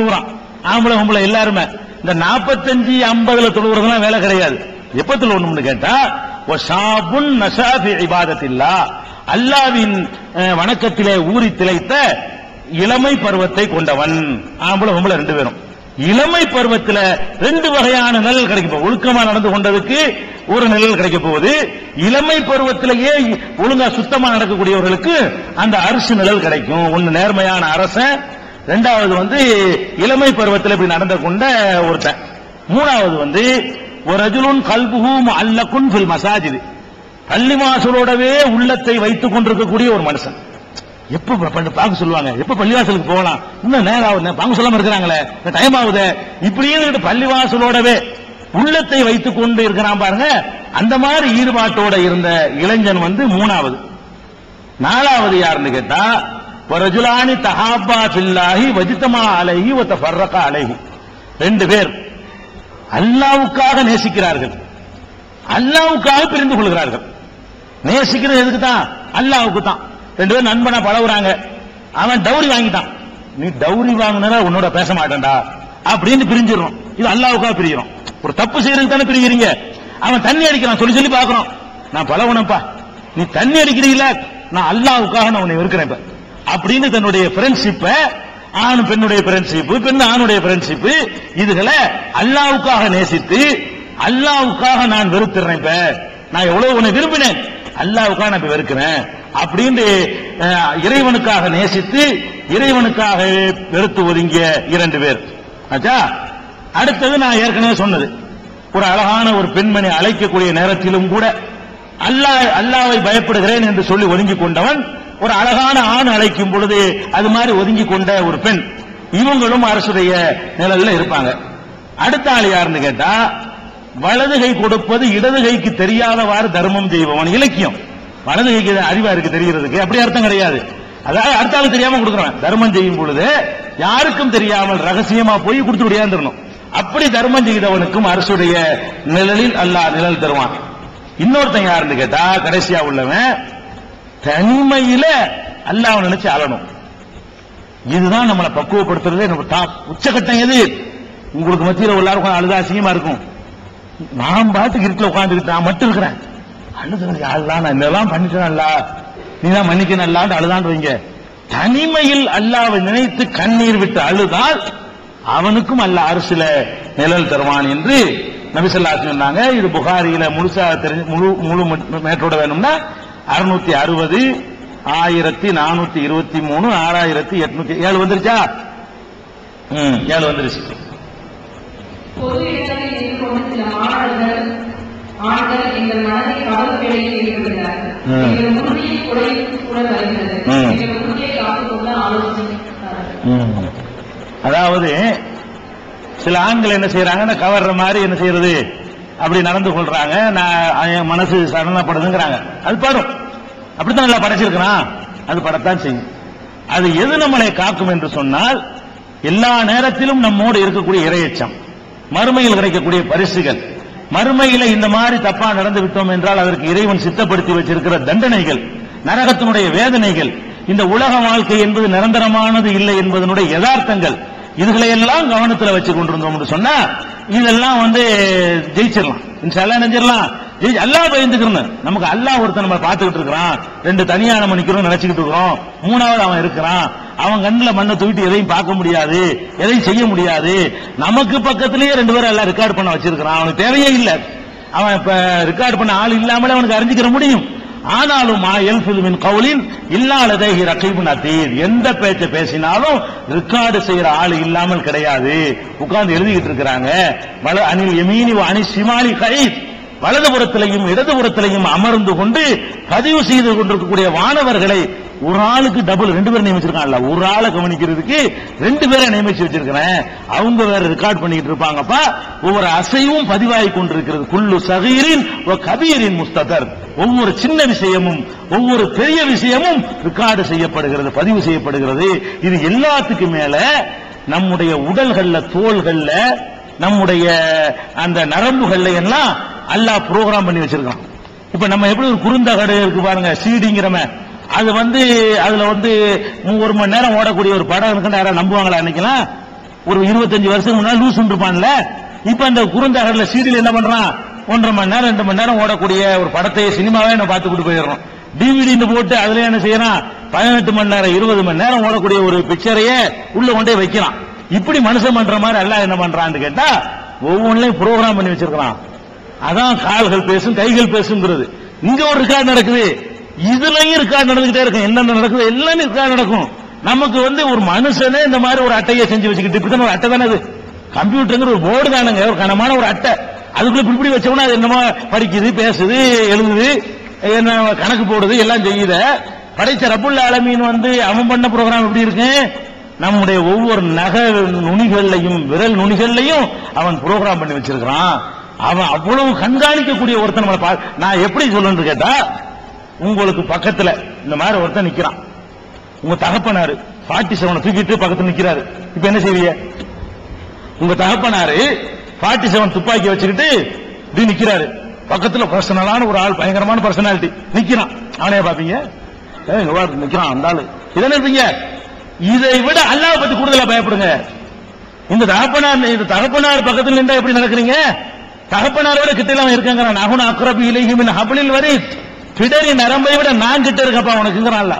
தொழுகிறான் ஆம்பளை பொம்பளை எல்லாருமே. இந்த நாற்பத்தஞ்சு ஐம்பதுல தொழுவுறதுலாம் வேலை கிடையாது. எப்பத்துல ஒண்ணும்னு கேட்டா ஒ ஷாபுன் நஷாபி இபாதத்தில்லா. அல்லாவின் வணக்கத்திலே ஊறி திளைத்த இளமை பருவத்தை கொண்டவன். ஆம்பளை பொம்பளை ரெண்டு பேரும். இளமை பருவத்துல ரெண்டு வகையான நிழல் கிடைக்கும் ஒழுக்கமா நடந்து கொண்டதுக்கு ஒரு நிழல் கிடைக்க போகுது. இளமை பருவத்திலேயே ஒழுங்கா சுத்தமா நடக்கக்கூடியவர்களுக்கு அந்த அரசு நிழல் கிடைக்கும். ஒன்னு நேர்மையான அரசன் ரெண்டாவது வந்து இளமை பருவத்தில் இப்படி நடந்து கொண்ட ஒருத்தன். மூணாவது வந்து ஒரு ரஜுலுன் கல்புகும் அல்லக்குன் ஃபில் மசாஜிது. பள்ளி மாசலோடவே உள்ளத்தை வைத்துக் கொண்டிருக்கக்கூடிய ஒரு மனுஷன். எப்ப ப- பார்க்க சொல்லுவாங்க? எப்ப பள்ளிவாசலுக்கு போகலாம்? இன்னும் நேரம் ஆகுது பார்க்க சொல்லாம இருக்கிறாங்களே. டைம் ஆகுது. இப்படியே பள்ளிவாசலோடவே உள்ளத்தை வைத்துக் கொண்டு இருக்கிறான் பாருங்க. அந்த மாதிரி ஈடுபாட்டோட இருந்த இளைஞன் வந்து மூணாவது. நாலாவது யாருன்னு கேட்டா வரஜுலானி தஹாபா பில்லாஹி வஜித்தமா அலைஹி ஒத்த ஃபர்ரகா அலைஹி ரெண்டு பேர். அல்லாவுக்காக நேசிக்கிறார்கள். அல்லாவுக்காக பிரிந்து கொள்கிறார்கள். நேசிக்கிறது எதுக்கு தான் அல்லாவுக்கு தான் ரெண்டு பேரும் நண்பனா பழகுறாங்க. அவன் டௌரி வாங்கிட்டான். நீ டௌரி வாங்கினா உன்னோட பேச மாட்டேன்டா. அப்படின்னு பிரிஞ்சிடறோம். இது அல்லாவுக்காக பிரிகிறோம். ஒரு தப்பு செய்யறது தானே பிரிக்கிறீங்க அவன் தண்ணி அடிக்கிறான். சொல்லி சொல்லி பாக்குறோம் நான் பழகுனப்பா நீ தண்ணி அடிக்கிறீங்களா? நான் அல்லாவுக்காக நான் உன்னை இருக்கிறேன் இப்ப அப்படின்னு தன்னுடைய ஃப்ரெண்ட்ஷிப்ப ஆண் பெண்ணுடைய ஃப்ரெண்ட்ஷிப் பெண் ஆணுடைய ஃப்ரெண்ட்ஷிப் இதுகளை அல்லாவுக்காக நேசித்து அல்லாவுக்காக நான் வெறுத்துறேன் இப்ப. நான் எவ்வளவு உன்னை விரும்பினேன். அல்லாவுக்காக நான் இப்ப வெறுக்கிறேன். அப்படின்னு இறைவனுக்காக நேசித்து இறைவனுக்காக வெறுத்து ஒதுங்கிய இரண்டு பேர். ஆச்சா? அடுத்தது நான் ஏற்கனவே சொன்னது. ஒரு அழகான ஒரு பெண்மணி அழைக்கக்கூடிய நேரத்திலும் கூட அல்லாஹ் அல்லாவை பயப்படுகிறேன் என்று சொல்லி ஒதுங்கி கொண்டவன் ஒரு அழகான ஆண் அழைக்கும் பொழுது அது மாதிரி ஒதுங்கி கொண்ட ஒரு பெண். இவங்களும் அரசுடைய நிழல்ல இருப்பாங்க. அடுத்த ஆள் யாருன்னு கேட்டா வலது கை கொடுப்பது இடது கைக்கு தெரியாதவாறு தர்மம் செய்பவன் இலக்கியம். வலது கைக்கு அறிவா இருக்கு தெரிகிறதுக்கு. அப்படி அர்த்தம் கிடையாது. அதாவது அடுத்த ஆளு தெரியாம கொடுக்குறான் தர்மம் செய்யும் பொழுது யாருக்கும் தெரியாமல் ரகசியமா போய் கொடுத்து விடையாந்துடணும் அப்படி தர்மம் செய்தவனுக்கும் அரசுடைய நிழலில் அல்லா நிழல் தருவான். இன்னொருத்தன் யாருன்னு கேட்டா கடைசியா உள்ளவன் தனிமையில அல்லாஹ் நினைச்சு அழணும். இதுதான் நம்மளை பக்குவப்படுத்துறதே நம்ம டாப் உச்சகட்டம் எது? உங்களுக்கு மத்தியில் எல்லாருக்கும் அழுதா அசிங்கமா இருக்கும். நான் பாட்டுக்கு இருட்டில் உட்காந்துக்கிட்டு நான் மட்டும் இருக்கிறேன். அழுதுறது அழுதான் நான் இதெல்லாம் பண்ணிட்டேன்ல நீ தான் மன்னிக்கணும்லான்னு அழுதான்னு வைங்க தனிமையில் அல்லாவை நினைத்து கண்ணீர் விட்டு அழுதால் அவனுக்கும் அல்ல அரசுல நிழல் தருவான் என்று நபிசல்லா சொன்னாங்க. இது புகாரியில முழுசா தெரிஞ்சு முழு முழு மேட்டோட வேணும்னா அறுநூத்தி அறுபது ஆயிரத்தி நானூத்தி இருபத்தி மூணு ஆறாயிரத்தி எட்நூத்தி ஏழு வந்துருச்சா? ம் ஏழு வந்துருச்சு. அதாவது சில ஆண்கள் என்ன செய்யறாங்கன்னா கவர்ற மாதிரி என்ன செய்யறது அப்படி நடந்து கொள்றாங்க. நான் என் மனசு சரணப்படுதுங்கிறாங்க அது படும். அப்படித்தான் நல்லா படைச்சிருக்கிறான் அது படத்தான் செய்யும். அது எது நம்மளை காக்கும் என்று சொன்னால் எல்லா நேரத்திலும் நம்மோடு இருக்கக்கூடிய இரையச்சம். மறுமையில் கிடைக்கக்கூடிய பரிசுகள். மறுமையில இந்த மாதிரி தப்பா நடந்து விட்டோம் என்றால் அதற்கு இறைவன் சித்தப்படுத்தி வச்சிருக்கிற தண்டனைகள் நரகத்தினுடைய வேதனைகள் இந்த உலக வாழ்க்கை என்பது நிரந்தரமானது இல்லை என்பதனுடைய யதார்த்தங்கள் இதுகளை எல்லாம் கவனத்தில் வச்சு கொண்டிருந்தோம் சொன்னா இதெல்லாம் வந்து ஜெயிச்சிடலாம். இன்ஷால்லா நினைச்சிடலாம். ஜெயி அல்லாஹ் நமக்கு அல்லாஹ் ஒருத்தன் நம்ம பார்த்துக்கிட்டு இருக்கிறான். ரெண்டு தனியா நம்ம நிக்கிறோம் நினைச்சுக்கிட்டு இருக்கிறோம். மூணாவது அவன் இருக்கிறான். அவன் கண்ணில் மண்ணை தூக்கிட்டு எதையும் பார்க்க முடியாது. எதையும் செய்ய முடியாது. நமக்கு பக்கத்திலேயே ரெண்டு பேரும் எல்லாம் ரெக்கார்ட் பண்ண வச்சிருக்கிறான். அவனுக்கு தேவையே இல்லை. அவன் இப்ப ரெக்கார்ட் பண்ண ஆள் இல்லாமலே அவனுக்கு அறிஞ்சிக்கிற முடியும். ஆனாலும் மா எல்ஃபில் மின் கவுலின் இல்லாத ரகைபுன் எந்த பேச்சை பேசினாலும் ரெக்கார்டு செய்யற ஆள் இல்லாமல் கிடையாது. உட்கார்ந்து எழுதிக்கிட்டு இருக்கிறாங்க. வல அனில் எமீனி வ அனி சிமாலி கைத் வலதுபுறத்திலையும் இடதுபுறத்திலையும் அமர்ந்து கொண்டு பதிவு செய்து கொண்டிருக்கக்கூடிய வானவர்களை ஒரு ஆளுக்கு டபுள் ரெண்டு பேரும் நியமிச்சிருக்கான்ல ஒரு ஆளை கவனிக்கிறதுக்கு ரெண்டு பேரை நியமிச்சு வச்சிருக்கிறேன். அவங்க வேற ரெக்கார்ட் பண்ணிட்டு இருப்பாங்கப்பா. ஒவ்வொரு அசைவும் பதிவாகி கொண்டிருக்கிறது. குள்ளு சகீரின் ஒரு கபீரின் முஸ்ததர். ஒவ்வொரு சின்ன விஷயமும் ஒவ்வொரு பெரிய விஷயமும் ரெக்கார்டு செய்யப்படுகிறது பதிவு செய்யப்படுகிறது. இது எல்லாத்துக்கும் மேல நம்முடைய உடல்கள்ல தோள்கள்ல நம்முடைய அந்த நரம்புகள்ல எல்லாம் அல்லா ப்ரோக்ராம் பண்ணி வச்சிருக்கான். இப்ப நம்ம எப்படி ஒரு குறுந்தகடு இருக்கு பாருங்க சீடிங்கிறம அது வந்து அதுல வந்து ஒரு மணி நேரம் ஓடக்கூடிய ஒரு படம் இருக்குன்னு யாராவது நம்புவாங்களா அன்னைக்கெல்லாம்? ஒரு இருபத்தஞ்சு வருஷம் முன்னாடி லூஸ் இருப்பான்ல? இப்ப அந்த குறுந்தகர்ல சீடியில் என்ன பண்றான்? ஒன்றரை மணி நேரம் ரெண்டு மணி நேரம் ஓடக்கூடிய ஒரு படத்தை சினிமாவே நம்ம பார்த்துக்கிட்டு போயிடுறோம். டிவிடின்னு போட்டு அதுல என்ன செய்யறான்? பதினெட்டு மணி நேரம் இருபது மணி நேரம் ஓடக்கூடிய ஒரு பிக்சரையே உள்ள கொண்டே வைக்கிறான். இப்படி மனுஷன் பண்ற மாதிரி எல்லாம் என்ன பண்றான்னு கேட்டா ஒவ்வொன்றையும் ப்ரோக்ராம் பண்ணி வச்சிருக்கிறான். அதான் கால்கள் பேசும் கைகள் பேசுங்கிறது. இங்க ஒரு ரெக்கார்டு நடக்குது. இதுலயும் ரெக்கார்டு நடந்துகிட்டே இருக்கும். என்னென்ன நடக்குது எல்லாமே ரெக்கார்டு நடக்கும். நமக்கு வந்து ஒரு மனுஷனே இந்த மாதிரி ஒரு அட்டையை செஞ்சு வச்சுக்கிட்டு இப்படிதான் ஒரு அட்டை தானே அது? கம்ப்யூட்டருங்கிற ஒரு போர்டு தானுங்க. ஒரு கனமான ஒரு அட்டை. அதுக்குள்ள இப்படி வச்சோம்னா அது என்னமோ படிக்குது பேசுது எழுதுது என்ன கணக்கு போடுது எல்லாம் செய்யுத. படைச்ச ரபுல் ஆலமீன் வந்து அவன் பண்ண ப்ரோக்ராம் எப்படி இருக்கு? நம்முடைய ஒவ்வொரு நக நுனிகள்லையும் விரல் நுனிகள்லையும் அவன் ப்ரோக்ராம் பண்ணி வச்சிருக்கிறான். அவன் அவ்வளவு கண்காணிக்கக்கூடிய ஒருத்தன் நம்மளை நான் எப்படி சொல்லணும்னு கேட்டா உங்களுக்கு பக்கத்துல இந்த மாதிரி ஒருத்தன் நிக்கிறான். உங்க தகப்பனாரு ஃபார்ட்டி செவனை தூக்கிட்டு பக்கத்துல நிக்கிறாரு. இப்ப என்ன செய்வீங்க? உங்க தகப்பனாரு பாட்டி செவன் துப்பாக்கி வச்சுக்கிட்டு இப்படி நிக்கிறாரு. பக்கத்துல பர்சனலான ஒரு ஆள் பயங்கரமான பர்சனாலிட்டி நிக்கிறான். அவனைய பாப்பீங்க ஏய், நிக்கிறான் அந்த ஆளு. இதானே இருப்பீங்க? இதை விட அல்லாஹ் பத்தி கூடுதலா பயப்படுங்க. இந்த தகப்பனார் இந்த தகப்பனார் பக்கத்தில் நின்றா எப்படி நடக்கிறீங்க? தகப்பனாரோட கிட்ட அவன் இருக்காங்க. நகுன அக்ரபி இலைஹிமின் ஹபிலில் வரை பிடரி நரம்பை விட நான் கிட்ட இருக்கப்பா உனக்குங்கிறான்ல.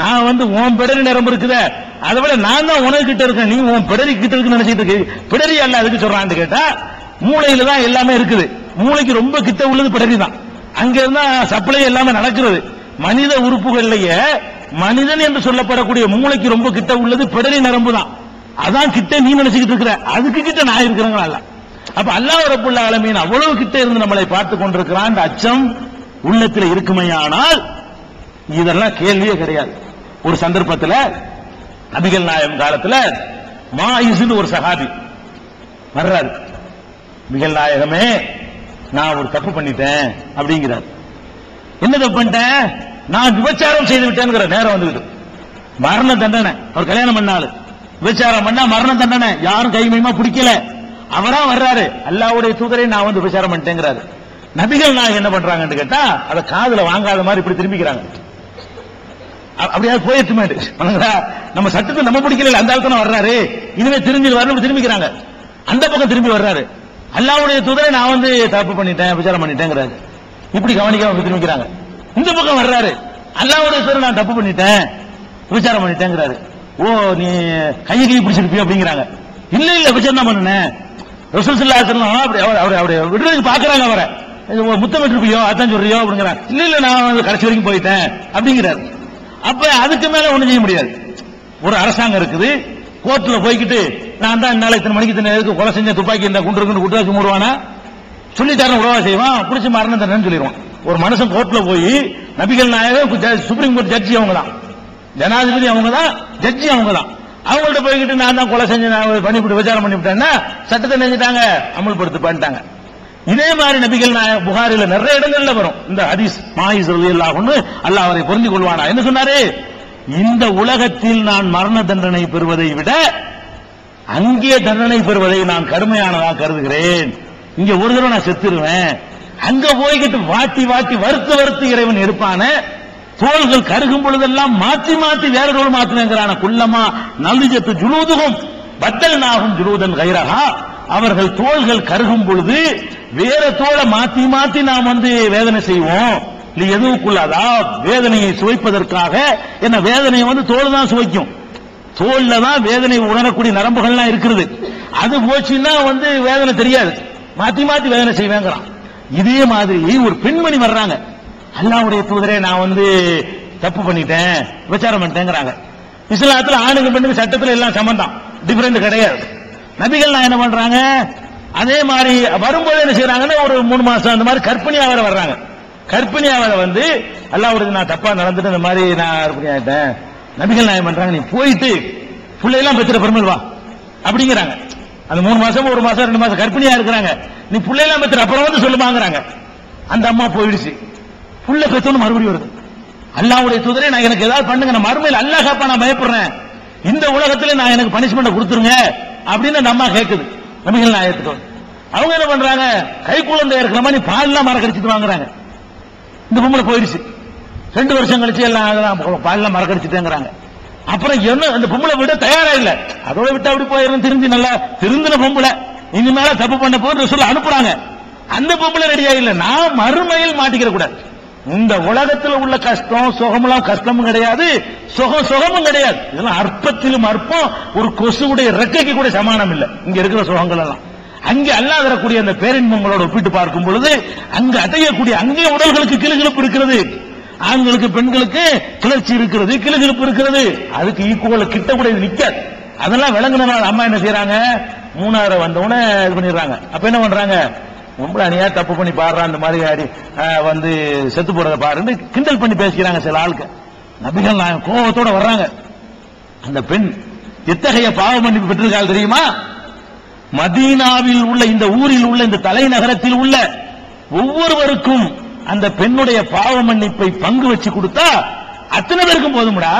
நான் வந்து உன் பிடரி நரம்பு இருக்குதே. அதை விட நான் தான் உனக்கு கிட்ட இருக்கேன் நீ உன் பிடரி கிட்ட இருக்குன்னு நினைச்சிட்டு இருக்கு பிடரி அல்ல அதுக்கு சொல்றான்னு கேட்டா மூளையில தான் எல்லாமே இருக்குது. மூளைக்கு ரொம்ப கிட்ட உள்ளது பிடரி தான். அங்க இருந்தா சப்ளை எல்லாமே நடக்கிறது. மனித உறுப்புகள்லயே மனிதன் என்று சொல்லப்படக்கூடிய மூளைக்கு ரொம்ப கிட்ட உள்ளது பிடரி நரம்பு தான். அதான் கிட்ட நீ நினைச்சுக்கிட்டு இருக்கிற. அதுக்கு கிட்ட நான் இருக்கிறேங்களா இல்ல அப்ப அல்லாஹ் ரப்புல் ஆலமீன் அவ்வளவு கிட்ட இருந்து நம்மளை பார்த்து கொண்டிருக்கிறான். அச்சம் உள்ளத்தில் இருக்குமையானால் இதெல்லாம் கேள்வியே கிடையாது. ஒரு சந்தர்ப்பத்துல நபிகள் நாயகம் காலத்துல மாயிசுன்னு ஒரு சஹாபி வர்றாரு. நபிகள் நாயகமே நான் ஒரு தப்பு பண்ணிட்டேன் அப்படிங்கிறார். என்ன தப்பு பண்ணிட்டேன்? நான் விபச்சாரம் செய்து விட்டேங்கிற நேரம் வந்துவிட்டு மரண தண்டனை. அவர் கல்யாணம் பண்ணாரு. விபச்சாரம் பண்ணா மரண தண்டனை. யாரும் கைமையுமா பிடிக்கல. அவரா வர்றாரு. அல்லாவுடைய தூதரை நான் வந்து விபச்சாரம் பண்ணிட்டேங்கிறாரு. நபிகள் நாயகம் என்ன பண்றாங்கன்னு கேட்டா அதை காதுல வாங்காத மாதிரி இப்படி திரும்பிக்கிறாங்க. அப்படியாவது போயிட்டுமே நம்ம சட்டத்தை நம்ம பிடிக்கல அந்த ஆள் வர்றாரு. இனிமே திரும்பி வரணும் திரும்பிக்கிறாங்க. அந்த பக்கம் திரும்பி வர்றாரு. அல்லாவுடைய தூதரை நான் வந்து தப்பு பண்ணிட்டேன் விசாரம் பண்ணிட்டேங்கிறாரு. இப்படி கவனிக்காம திரும்பிக்கிறாங்க. இந்த பக்கம் வர்றாரு. அல்லாவுடைய தூதரை நான் தப்பு பண்ணிட்டேன் விசாரம் பண்ணிட்டேங்கிறாரு. ஓ நீ கையை கை பிடிச்சிருப்பியோ அப்படிங்கிறாங்க. இல்ல இல்ல விசாரணை தான் பண்ணுனேன் ரசூல் ஸல்லல்லாஹு அப்படி அவர் அவர் அவரை விடுறதுக்கு பாக்குறாங்க அவரை. முத்தமிட்டு இருப்பியோ விட்டுருப்பியோ அதான் சொல்றியோ அப்படிங்கிறாங்க. இல்ல இல்ல நான் வந்து கடைசி வரைக்கும் போயிட்டேன் அப்படிங்கிறாரு. அப்ப அதுக்கு மேல ஒண்ணும் செய்ய முடியாது. ஒரு அரசாங்கம் இருக்குது. கோர்ட்ல போய்கிட்டு நான் தான் நாளை இத்தனை மணிக்கு இத்தனை எதுக்கு கொலை செஞ்ச துப்பாக்கி இந்த குண்டு இருக்குன்னு குட்டு வச்சு மூடுவானா? சொல்லிட்டாரு உடவா செய்வான். பிடிச்சி மரணம் தரேன்னு சொல்லிடுவான். ஒரு மனுஷன் கோர்ட்ல போய் நபிகள் நாயகம் ஜ- சுப்ரீம் கோர்ட் ஜட்ஜி அவங்க தான் ஜனாதிபதி அவங்க தான் ஜட்ஜி அவங்க தான் அவங்கள்ட்ட போய்கிட்டு நான் தான் கொலை செஞ்சு நான் பண்ணிவிட்டு விசாரம் பண்ணிவிட்டேன்னா சட்டத்தை நினைச்சிட்டாங்க அமல்படுத்து பண்ணிட்டாங்க இதே மாதிரி நபிகள் நான் புகாரில நிறைய இடங்கள்ல வரும். இந்த ஹதீஸ் மாயிஸ் ரலியல்லாஹு அல்லாஹ் அவரை புரிந்து கொள்வானா? என்ன சொன்னாரு? இந்த உலகத்தில் நான் மரண தண்டனை பெறுவதை விட அங்கே தண்டனை பெறுவதை நான் கடுமையானதா கருதுகிறேன். இங்க ஒரு தடவை நான் செத்துருவேன். அங்க போய்கிட்டு வாட்டி வாட்டி வருத்து வருத்து இறைவன் எடுப்பான தோள்கள் கருகும் பொழுதெல்லாம் மாத்தி மாத்தி வேற தோல் மாத்தினங்கிறான குள்ளமா நலிஜத்து ஜுலூதுகும். பத்தல் நாகும் ஜுலூதன் கைரகா அவர்கள் தோள்கள் கருகும் பொழுது வேற தோலை மாத்தி மாத்தி நாம் வந்து வேதனை செய்வோம். இது எதுவுக்குள்ளதா? வேதனையை சுவைப்பதற்காக என்ன வேதனையை வந்து தோல் தான் சுவைக்கும். தோல்ல தான் வேதனை உணரக்கூடிய நரம்புகள்லாம் இருக்கிறது. அது போச்சுன்னா வந்து வேதனை தெரியாது. மாத்தி மாத்தி வேதனை செய்வேங்கிறான். இதே மாதிரி ஒரு பெண்மணி வர்றாங்க. அல்லாவுடைய தூதரே நான் வந்து தப்பு பண்ணிட்டேன் விசாரம் பண்ணிட்டேங்கிறாங்க. இஸ்லாத்துல ஆணுங்க பெண்ணுக்கு சட்டத்துல எல்லாம் சமந்தான் டிஃபரெண்ட் கிடையாது. நபிகள் நான் என்ன பண்றாங்க? அதே மாதிரி வரும்போது என்ன செய்யறாங்கன்னா ஒரு மூணு மாசம் அந்த மாதிரி கற்பிணியாக வேற வர்றாங்க. கற்பிணியாக வேற வந்து ஒரு நான் தப்பா நடந்துட்டு இந்த மாதிரி நான் கற்பிணி ஆயிட்டேன். நபிகள் நாயம் பண்றாங்க? நீ போயிட்டு பிள்ளையெல்லாம் பெற்ற பெருமல் வா. அப்படிங்கிறாங்க. அந்த மூணு மாசம் ஒரு மாசம் ரெண்டு மாசம் கற்பிணியா இருக்கிறாங்க. நீ பிள்ளையெல்லாம் பெற்ற அப்புறம் வந்து சொல்லுமாங்கிறாங்க. அந்த அம்மா போயிடுச்சு. புள்ள பெற்றோன்னு மறுபடியும் வருது. அல்லாவுடைய தூதரே நான் எனக்கு ஏதாவது பண்ணுங்க. நான் மறுமையில் அல்லாஹ் காப்பா நான் பயப்படுறேன். இந்த உலகத்துல நான் எனக்கு பனிஷ்மெண்ட் கொடுத்துருங்க. அப்படின்னு நம்ம கேட்குது நமிகள் நபிகள் நாயகத்துக்கு அவங்க என்ன பண்றாங்க? கை குழந்தை இருக்கிற மாதிரி பால்லாம் மரக்கடிச்சிட்டு வாங்குறாங்க. இந்த பொம்பளை போயிடுச்சு. ரெண்டு வருஷம் கழிச்சு எல்லாம் அதெல்லாம் பால்லாம் மறக்கடிச்சிட்டேங்கிறாங்க. அப்புறம் என்ன அந்த பொம்பளை விட தயாரா இல்ல. அதோட விட்டு அப்படி போயிடும் திருந்தி நல்லா திருந்தின பொம்பளை. இனிமேல தப்பு பண்ண போது சொல்ல அனுப்புறாங்க. அந்த பொம்பளை ரெடியா இல்ல. நான் மறுமையில் மாட்டிக்கிற கூடாது இந்த உலகத்துல உள்ள கஷ்டம் சுகமெல்லாம் கஷ்டமும் கிடையாது. சுகம் சுகமும் கிடையாது. இதெல்லாம் அற்பத்திலும் அற்பம். ஒரு கொசுவுடைய ரெக்கைக்கு கூட சமானம் இல்லை. இங்க இருக்கிற சுகங்கள் எல்லாம் அங்கே அல்லாதரக்கூடிய அந்த பேரின்பங்களோட ஒப்பிட்டு பார்க்கும் பொழுது அங்கு அடையக்கூடிய அங்கே உடல்களுக்கு கிளுகிழப்பு இருக்கிறது. ஆண்களுக்கு பெண்களுக்கு கிளர்ச்சி இருக்கிறது கிளுகிழப்பு இருக்கிறது. அதுக்கு ஈக்குவல் கிட்ட கூட இது நிக்காது. அதெல்லாம் விளங்குனனால அம்மா என்ன செய்யறாங்க மூணாயிரம் வந்தவுடனே இது பண்ணிடுறாங்க. அப்ப என்ன பண்றாங்க? நம்மள அணியா தப்பு பண்ணி பாடுறான் அந்த மாதிரி ஆடி வந்து செத்து போறத பாருன்னு கிண்டல் பண்ணி பேசிக்கிறாங்க சில ஆளுக்கு நபிகள் நாயகம் கோபத்தோட வர்றாங்க. அந்த பெண் எத்தகைய பாவ மன்னிப்பு பெற்றிருக்காள் தெரியுமா? மதீனாவில் உள்ள இந்த ஊரில் உள்ள இந்த தலைநகரத்தில் உள்ள ஒவ்வொருவருக்கும் அந்த பெண்ணுடைய பாவ மன்னிப்பை பங்கு வச்சு கொடுத்தா அத்தனை பேருக்கும் போதும்டா.